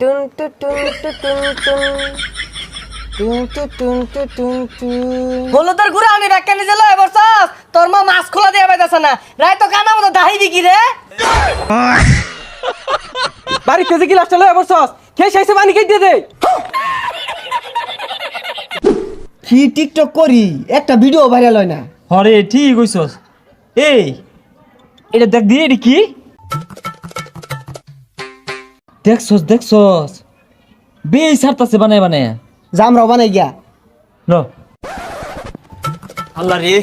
টুন টু টুন টু টুন টুন হলুদের গুড়া আমি ব্যাখ্যা নিজে লয় বসছস তোর মা মাছ খোলা দিয়ে পাইতাছে না। রায় তো কানা মতো দাহি বিকি রে। বাড়িতে যে গিলাসটা লয়ে বসছস খেয়ে শেষে পানি খেয়ে দিয়ে দে। কি টিকটক করি? একটা ভিডিও ভাইরাল হয় না। হরে ঠিক কইছস। এই এটা দেখ দিয়ে এটা কি? দেখছস দেখছস। বেই সারতাছে বানায় বানায়। জামরাও বানাই গিয়া। ন আল্লাহ রে।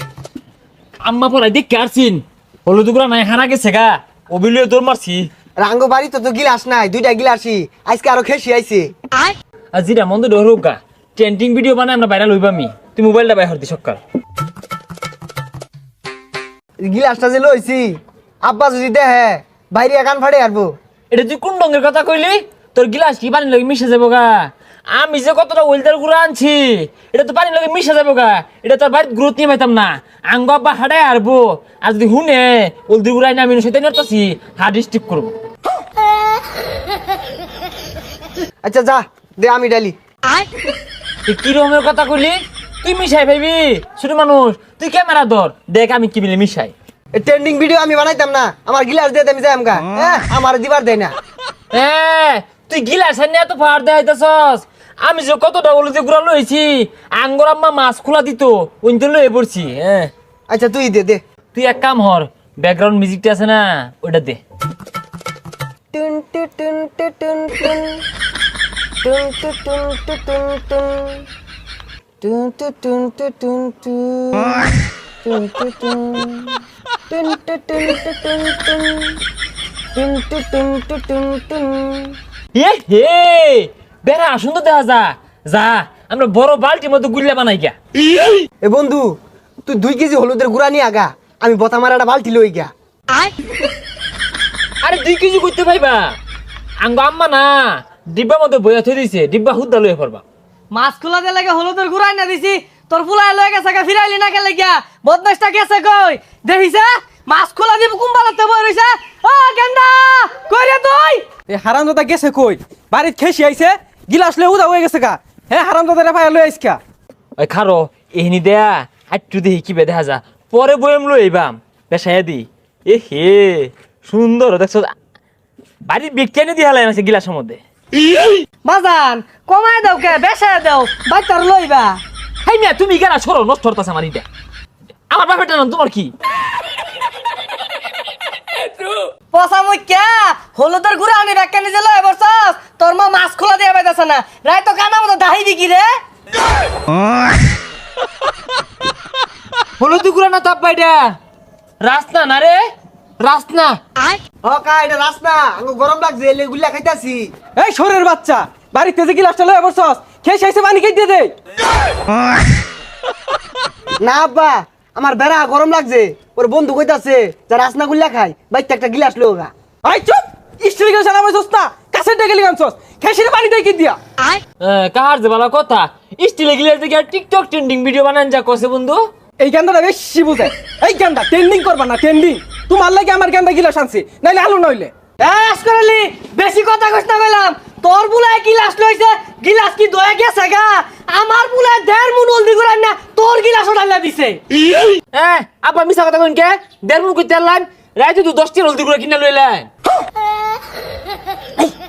আম্মা পড়াই দেখ কারছিন হলুদ গুড়া নাই হারা গেছে গা। অবিলিয়ে দৌড় মারছি রাঙ্গ বাড়িতে তো গিলাস নাই দুইটা গিলাসই আজকে আরও খেসি আইছে। আর জিরা মন্দ ডরুক গা। ট্রেন্ডিং ভিডিও বানায় আমরা বাইরে লইবামি তুই মোবাইলটা বাইর হরতি সকাল গিলাসটা যে লইছি আব্বা যদি দেহে বাইরে একান ফাড়ে আরবো এটা তুই কোন রঙের কথা কইলি? তোর গিলাস কি পানি লাগে মিশে যাব গা আমি যে কতটা ওয়েলদার গুঁড়ো আনছি এটা তো পানি লাগে মিশে যাব গা এটা তোর বাড়িতে গ্রোথ নিয়ে পাইতাম না। আঙ্গ আব্বা হাডাই আরবো আর যদি হুনে ওলদির গুঁড়াই না আমি সেটা নিয়ে হার্ড স্টিক করব। আচ্ছা যা দে আমি ডালি। কি রকমের কথা কইলি? তুই মিশাই ভাবি ছোট মানুষ তুই ক্যামেরা ধর দেখ আমি কি মিলে মিশাই। ট্রেন্ডিং ভিডিও আমি বানাইতাম না। আমার গিলাস দিয়ে আমি যাই আমগা। হ্যাঁ আমার দিবার দেয় না। হ্যাঁ তুই গিলাস নিয়ে এত ফার দেখাইতেছস আমি যে কতটা ওলদি গুঁড়া লইছি আঙ্গর আম্মা মাছ খোলা দিত ওইতে লয়ে পড়ছি হ্যাঁ আচ্ছা তুই দে দে। তুই এক কাম হর ব্যাকগ্রাউন্ড মিউজিকটা আছে না ওটা দে। টুন টু টুন টু টুন টুন। টুন টু টুন টু টুন টুন। টুন টু টুন টু টুন টুন। টুন টু টুন। টুন টু টুন টু টুন টুন টুন টু টুন টু টুন টুন এ হে বেড়া সুন্দর দেখা যা। যা আমরা বড় বালতির মতো গুল্লা বানাই গা এ বন্ধু তুই দুই কেজি হলুদের গুড়া নিয়ে আগা আমি বতা মারা একটা বালতি লই গা আরে দুই কেজি করতে পাইবা? আঙ্গ আম্মা না ডিব্বা মধ্যে বইয়া থই দিছে ডিব্বা হুদ্দা লয়ে পড়বা। মাছ খোলা দিয়ে লাগে হলুদের গুড়াই না দিছি। তোর ফুলাই লয়ে গেছে গা ফিরাইলি না গেলে গিয়া। বদমাসটা গেছে কই? দেখিছে? মাছ খোলা দিব কুম্বালাতে বই রইছে। ও গেন্দা কই রে তুই? এই হারাম দাদা গেছে কই? বাড়িতে খেয়ে আইছে গিলাস লয়ে উদা হয়ে গেছে গা। হ্যাঁ হারাম দাদা রেফাই লয়ে আইসকা ওই খারো এহনি দেয়া হাইটু দেখি কি দেখা যা। পরে বইম লই আইবাম। পেশায় দি। এ হে সুন্দর দেখছ? বাড়ির এনে দিয়ে হালাই আছে গিলাসের মধ্যে? বাজান কমায় দাও কে বেসে দাও বাইতার লইবা। হাই মিয়া তুমি গেলা সরো নষ্ট হতাছে আমার ইটা। আমার বাপেরটা নাম তোমার কি? পচা মুই কে হলুদের গুড়া আমি ব্যাখ্যা নিজে লয়ে বসছস তোর মা মাছ খোলা দিয়ে পাইতাছে না। রায় তো কানা মতো দাহি বিকি রে। হলুদ গুড়া না তাপ পাইটা রাস্তা না রে? রাস্তা। হ কা এটা রাস্তা। আঙ্গো গরম লাগছে এলে গুলা খাইতাছি। এই শরীর বাচ্চা বাড়িতে যে গিলাসটা লয়ে বসছস খেয়ে শেষে পানি খেয়ে দিয়ে দে। না আব্বা আমার বেড়া গরম লাগছে। ওর বন্ধু কইতাছে যা রাসনা গুল্লা খাই বাইতে একটা গিলাস লোগা আই চুপ! স্টিল গিলাস আনাম সস্তা কাছের ডেকে খেয়ে শেষে পানি দিয়ে। দিয়া কাহার যে ভালো কথা? স্টিলে গিলাস দেখে টিকটক ট্রেন্ডিং ভিডিও বানান যা কসে বন্ধু। এই গান্দাটা বেশি বুঝে। এই গান্দা ট্রেন্ডিং করবা না ট্রেন্ডিং তোমার লাগে আমার গান্দা গিলাস আনছি নাইলে আলু নইলে। এস করলি বেশি কথা কইছ না কইলাম। তোর বুলায় গিলাস লইছে গিলাস কি দয়ে গেছে গা? আমার বুলায় দেড় মুন হলদি গুড়াই না তোর গিলাস ওঠাইলা দিছে। হ্যাঁ আপা মিশা কথা কইন কে? দেড় মুখ কইতে আনলাম রাইতে তুই দশটি হলদি গুঁড়া কিনে লইলেন।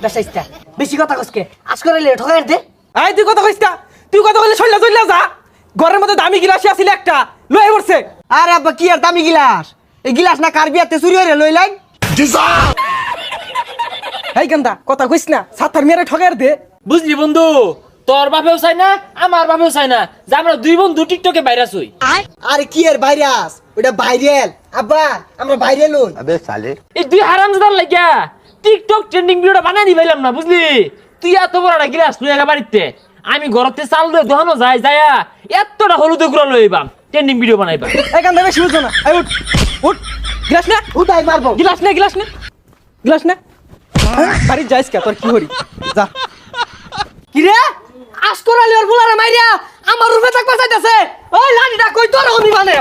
বেশাইস্তা বেশি কথা কইছকে আজ করলি ঠকাই দে আই তুই কথা কইস কা? তুই কথা কইলে চললা চললা যা। ঘরের মধ্যে দামি গিলাস আছিল একটা লয়ে পড়ছে। আরে আব্বা কি আর দামি গিলাস? এই গিলাস না কার বিয়াতে চুরি হয়ে লই লাইন এই গান্দা কথা কইস না সাতার মেরে ঠগার দে। বুঝলি বন্ধু? তোর বাপেও চাই না আমার বাপেও চাই না যে আমরা দুই বন্ধু টিকটকে ভাইরাস হই। আরে কি আর ভাইরাস? ওটা ভাইরাল। আব্বা আমরা ভাইরাল হই। এই দুই হারাম জাদার লাগিয়া টিকটক ট্রেন্ডিং ভিডিওটা বানাই দি পাইলাম না বুঝলি? তুই এত বড় একটা গিলাস তুই একা বাড়িতে। আমি ঘরতে চাল দিয়ে দোহানো যায় যায়া এতটা হলুদ গুঁড়া লইবাম ট্রেন্ডিং ভিডিও বানাইবা এই গান্দা বেশি বুঝো না। উঠ উঠ। গিলাস নে উঠাই মারবো। গিলাস নে গিলাস নে। গিলাস নে? বাড়ি যাইস কে? তোর কি হরি? যা। কি রে? আজ করলি ওর বুলারে মাইরিয়া আমার রূপে থাকবা চাইতেছে ওই লাড়িটা কই? তোর আমি মানে।